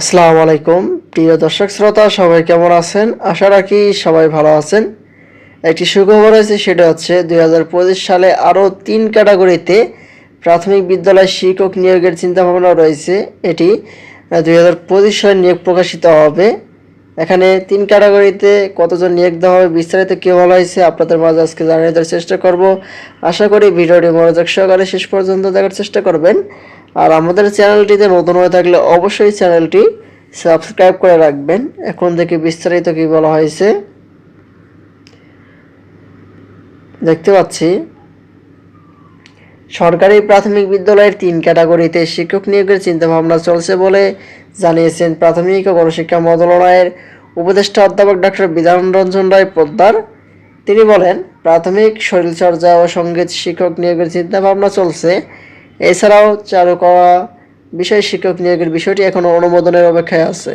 আসসালামু আলাইকুম। প্রিয় দর্শক শ্রোতা, সবাই কেমন আছেন? আশা রাখি সবাই ভালো আছেন। একটি সুখবর আছে, সেটা হচ্ছে দুই হাজার পঁচিশ সালে আরও তিন ক্যাটাগরিতে প্রাথমিক বিদ্যালয় শিক্ষক নিয়োগের চিন্তাভাবনা রয়েছে। এটি দুই হাজার পঁচিশ সালে নিয়োগ প্রকাশিত হবে। এখানে তিন ক্যাটাগরিতে কতজন নিয়োগ দেওয়া হবে বিস্তারিত কী বলা হয়েছে, আপনাদের মাঝে আজকে জানিয়ে দেওয়ার চেষ্টা করব। আশা করি ভিডিওটি মনোযোগ সহকারে শেষ পর্যন্ত দেখার চেষ্টা করবেন। আর আমাদের চ্যানেলটিতে নতুন হয়ে থাকলে অবশ্যই চ্যানেলটি সাবস্ক্রাইব করে রাখবেন। এখন থেকে বিস্তারিত কি বলা হয়েছে? দেখতে পাচ্ছি। সরকারি প্রাথমিক বিদ্যালয়ের তিন ক্যাটাগরিতে শিক্ষক নিয়োগের চিন্তাভাবনা চলছে বলে জানিয়েছেন প্রাথমিক ও গণশিক্ষা মন্ত্রণালয়ের উপদেষ্টা অধ্যাপক ডক্টর বিধান রঞ্জন রায় পোদ্দার। তিনি বলেন, প্রাথমিক শরীরচর্চা ও সংগীত শিক্ষক নিয়োগের চিন্তাভাবনা চলছে। এছাড়াও চালু করা বিষয় শিক্ষক নিয়োগের বিষয়টি এখনও অনুমোদনের অপেক্ষায় আছে।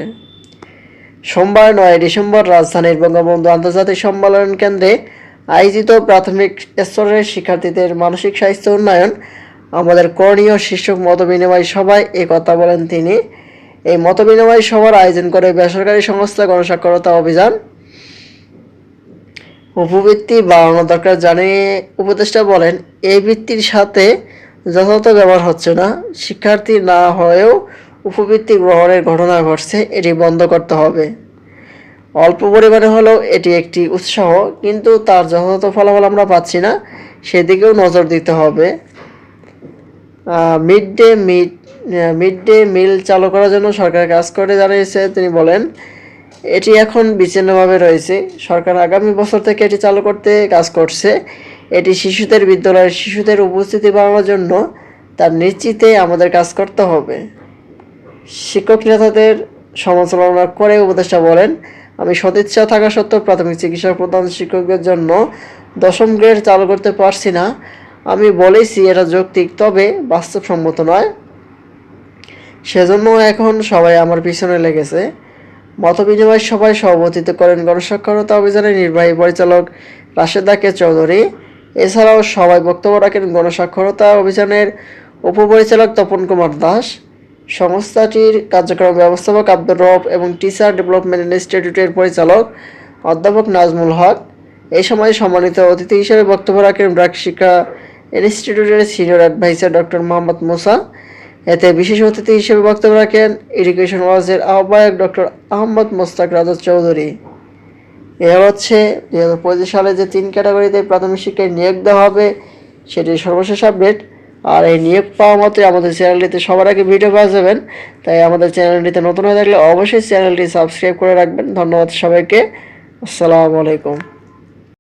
সোমবার নয় ডিসেম্বর রাজধানীর বঙ্গবন্ধু আন্তর্জাতিক সম্মেলন কেন্দ্রে আয়োজিত প্রাথমিক স্তরের শিক্ষার্থীদের মানসিক স্বাস্থ্য উন্নয়ন, আমাদের করণীয় শীর্ষক মতবিনিময় সভায় এ কথা বলেন তিনি। এই মতবিনিময় সভার আয়োজন করে বেসরকারি সংস্থা গণসাক্ষরতা অভিযান। উপবৃত্তি বাড়ানো দরকার জানিয়ে উপদেষ্টা বলেন এই বৃত্তির সাথে যথাযথ ব্যবহার হচ্ছে না। শিক্ষার্থী না হয়েও উপবৃত্তি গ্রহণের ঘটনা ঘটছে, এটি বন্ধ করতে হবে। অল্প পরিমাণে হলেও এটি একটি উৎসাহ, কিন্তু তার যথাযথ ফলাফল আমরা পাচ্ছি না, সেদিকেও নজর দিতে হবে। Mid day mid mid day meal চালু করার জন্য সরকার কাজ করে জানিয়েছে, তিনি বলেন, এটি এখন বিচ্ছিন্নভাবে রয়েছে। সরকার আগামী বছর থেকে এটি চালু করতে কাজ করছে। এটি শিশুদের বিদ্যালয়ের শিশুদের উপস্থিতি বাড়ানোর জন্য তার নিশ্চিতে আমাদের কাজ করতে হবে। শিক্ষক নেতাদের সমালোচনা করে উপদেষ্টা বলেন, আমি সদিচ্ছা থাকা সত্ত্বেও প্রাথমিক চিকিৎসা প্রধান শিক্ষকদের জন্য দশম গ্রেড চালু করতে পারছি না। আমি বলেছি এটা যৌক্তিক, তবে বাস্তবসম্মত নয়। সেজন্য এখন সবাই আমার পিছনে লেগেছে। মতবিনিময় সভায় সভাপতিত্ব করেন গণস্বাক্ষরতা অভিযানের নির্বাহী পরিচালক রাশেদা কে চৌধুরী। এছাড়াও সবাই বক্তব্য রাখেন গণস্বাক্ষরতা অভিযানের উপপরিচালক তপন কুমার দাস। সংস্থাটির কার্যক্রম ব্যবস্থাপক আব্দুর রব এবং টিচার ডেভেলপমেন্ট ইনস্টিটিউটের পরিচালক অধ্যাপক নাজমুল হক। এ সময় সম্মানিত অতিথি হিসেবে বক্তব্য রাখেন ব্রাক শিক্ষা ইনস্টিটিউটের senior adviser doctor Mohammad Musa. এতে বিশেষ অতিথি হিসেবে বক্তব্য রাখেন এডুকেশন ওয়াজের আহ্বায়ক ডক্টর আহমদ মোস্তাক রাজা চৌধুরী। এ হচ্ছে দুই হাজার পঁচিশ সালে যে তিন ক্যাটাগরিতে প্রাথমিক শিক্ষায় নিয়োগ দেওয়া হবে, সেটি সর্বশেষ আপডেট। আর এই নিয়োগ পাওয়া মাত্রই আমাদের চ্যানেলটিতে সবার আগে ভিডিও পাওয়া যাবেন। তাই আমাদের চ্যানেলটিতে নতুন হয়ে থাকলে অবশ্যই চ্যানেলটি সাবস্ক্রাইব করে রাখবেন। ধন্যবাদ সবাইকে। আসসালামু আলাইকুম।